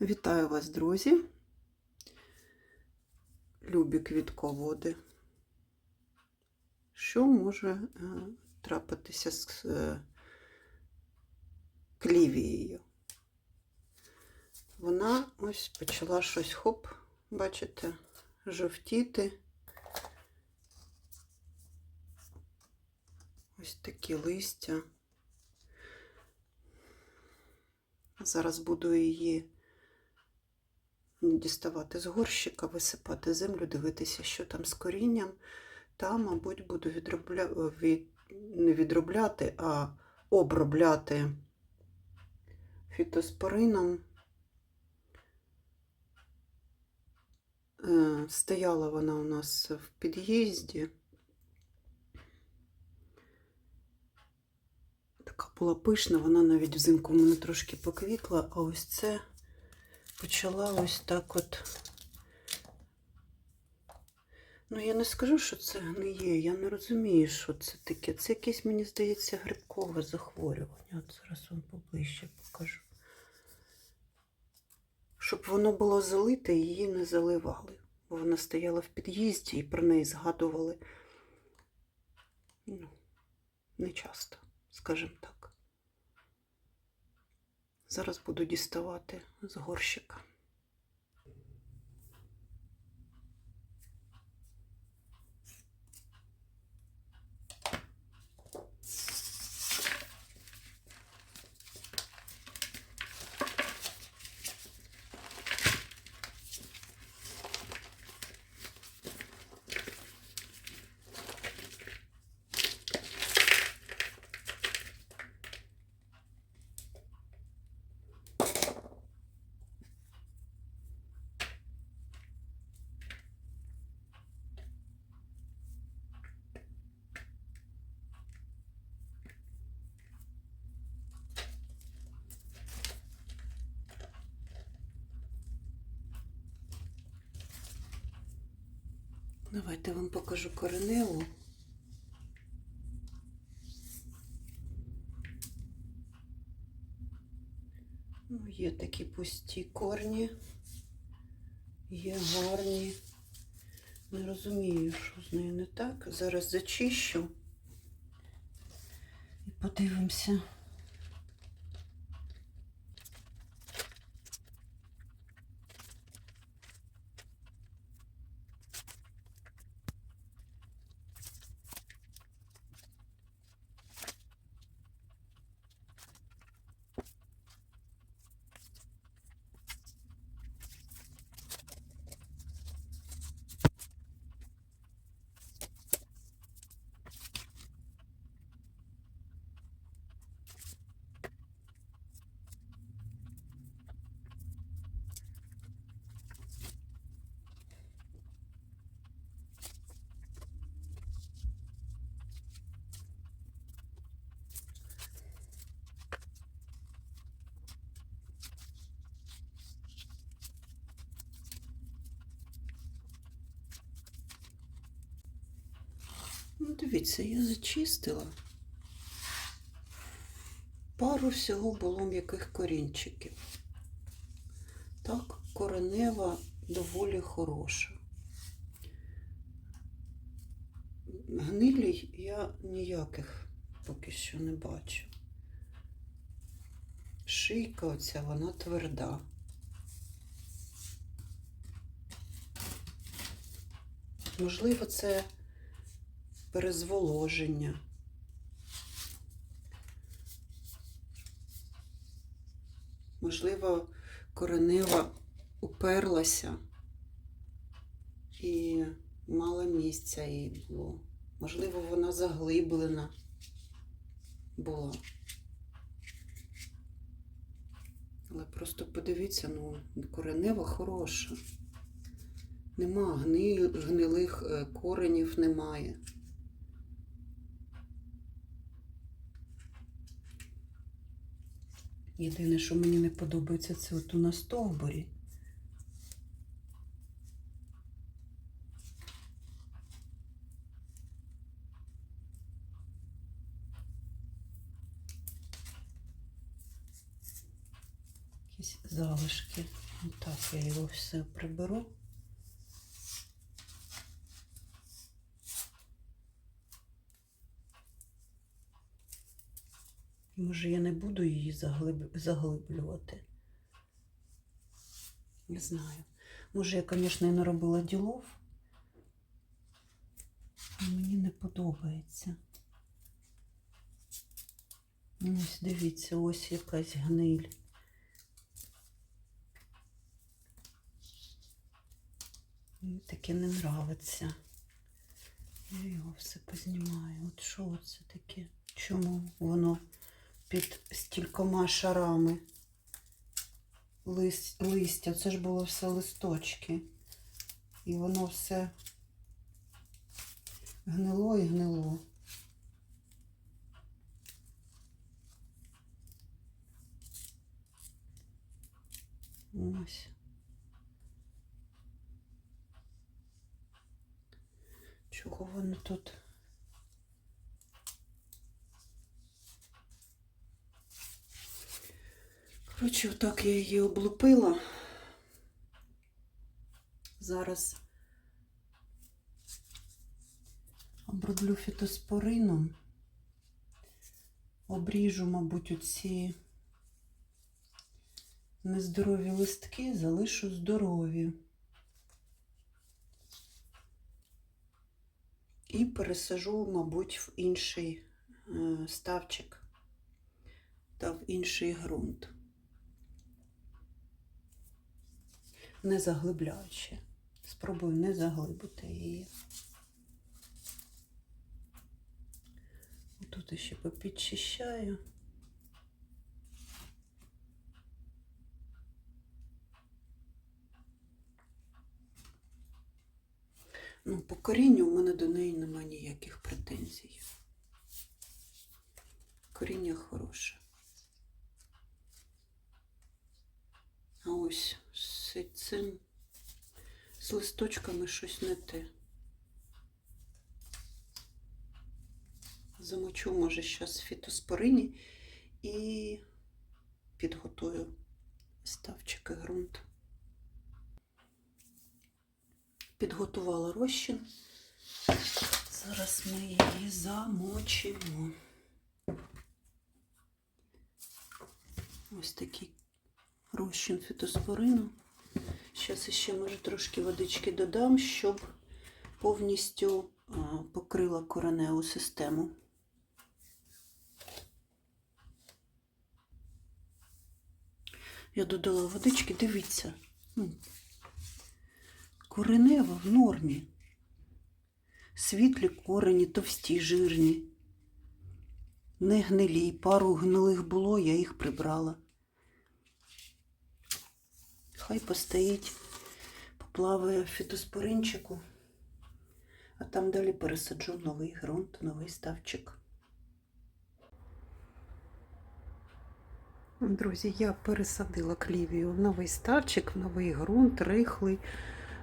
Вітаю вас, друзі, любі квітководи. Що може е, трапитися з е, клівією? Вона ось почала щось хоп, бачите, жовтіти. Ось такі листя. Зараз буду її діставати з горщика, висипати землю, дивитися, що там з корінням. Та, мабуть, буду відробля... від... не відробляти, а обробляти фітоспорином. Е, Стояла вона у нас в під'їзді. Така була пишна, вона навіть взимку в мене трошки поквітла, а ось це почала ось так от. Ну, я не скажу, що це гниє, я не розумію, що це таке. Це якесь, мені здається, грибкове захворювання. От зараз вам поближче покажу. Щоб воно було залите, її не заливали. Бо вона стояла в під'їзді і про неї згадували ну, не часто, скажімо так. Зараз буду діставати з горщика. Давайте вам покажу кореневу. Ну, є такі пусті корні, є гарні. Не розумію, що з нею не так. Зараз зачищу і подивимося. Дивіться, я зачистила. Пару всього було м'яких корінчиків. Так, коренева доволі хороша. Гнилій я ніяких поки що не бачу. Шийка оця, вона тверда. Можливо, це перезволоження. Можливо, коренева уперлася і мало місця їй було. Можливо, вона заглиблена була. Але просто подивіться, ну, коренева хороша. Нема гни, гнилих е, коренів немає. Єдине, що мені не подобається, це от на стовбурі. Якісь залишки. Так, я його все приберу. Може, я не буду її заглиб... заглиблювати. Не знаю. Може, я, звісно, і не робила ділов. Мені не подобається. Ось дивіться, ось якась гниль. Мені таке не нравиться. Я його все познімаю. От що це таке? Чому воно під стількома шарами лист, листя? Це ж було все листочки. І воно все гнило і гнило. Ось. Чого воно тут? Коротше, отак я її облупила. Зараз оброблю фітоспорином. Обріжу, мабуть, оці нездорові листки, залишу здорові. І пересажу, мабуть, в інший е, ставчик та в інший ґрунт. Не заглибляючи. Спробую не заглибити її. Тут ще попідчищаю. Ну, по корінню у мене до неї нема ніяких претензій. Коріння хороше. А ось з цим, з листочками щось не те. Замочу, може, зараз фітоспорині і підготую ставчики ґрунт. Підготувала розчин. Зараз ми її замочимо. Ось такий розчин фітоспорину. Зараз ще, може, трошки водички додам, щоб повністю покрила кореневу систему. Я додала водички, дивіться. Коренева в нормі. Світлі корені, товсті, жирні. Не гнилі. Пару гнилих було, я їх прибрала. Хай постоїть, поплаває в фітоспоринчику, а там далі пересаджу новий ґрунт, новий ставчик. Друзі, я пересадила клівію в новий ставчик, в новий ґрунт, рихлий,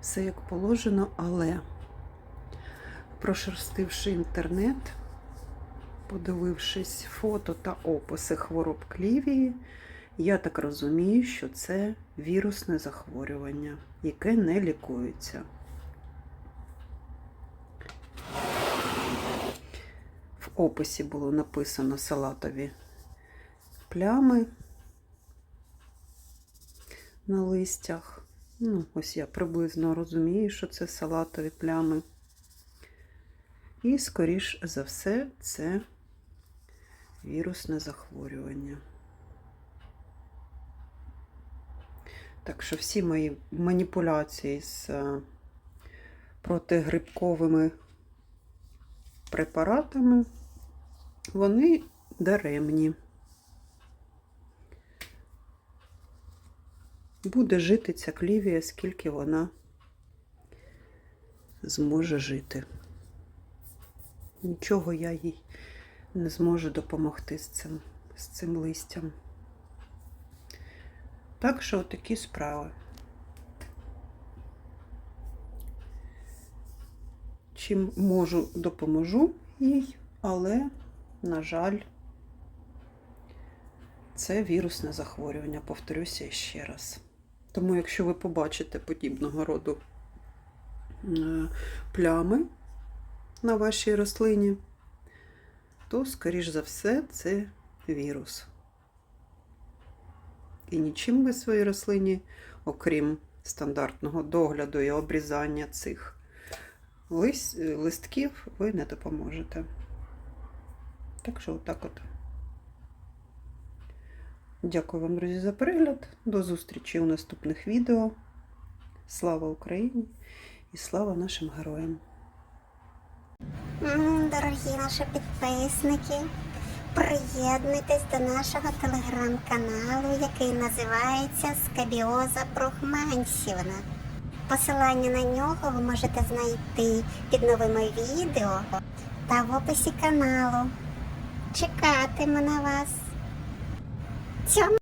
все як положено, але прошерстивши інтернет, подивившись фото та описи хвороб клівії, я так розумію, що це вірусне захворювання, яке не лікується. В описі було написано салатові плями на листях. Ну, ось я приблизно розумію, що це салатові плями. І, скоріш за все, це вірусне захворювання. Так що всі мої маніпуляції з е, протигрибковими препаратами, вони даремні. Буде жити ця клівія, скільки вона зможе жити. Нічого я їй не зможу допомогти з цим, з цим листям. Так що такі справи. Чим можу, допоможу їй, але, на жаль, це вірусне захворювання, повторюся ще раз. Тому, якщо ви побачите подібного роду е, плями на вашій рослині, то, скоріш за все, це вірус. І нічим ви своїй рослині, окрім стандартного догляду і обрізання цих лис- листків, ви не допоможете. Так що, отак от. Дякую вам, друзі, за перегляд. До зустрічі у наступних відео. Слава Україні і слава нашим героям! Дорогі наші підписники, приєднуйтесь до нашого телеграм-каналу, який називається Скабіоза Брухманщівна. Посилання на нього ви можете знайти під новими відео та в описі каналу. Чекатиму на вас. Цьому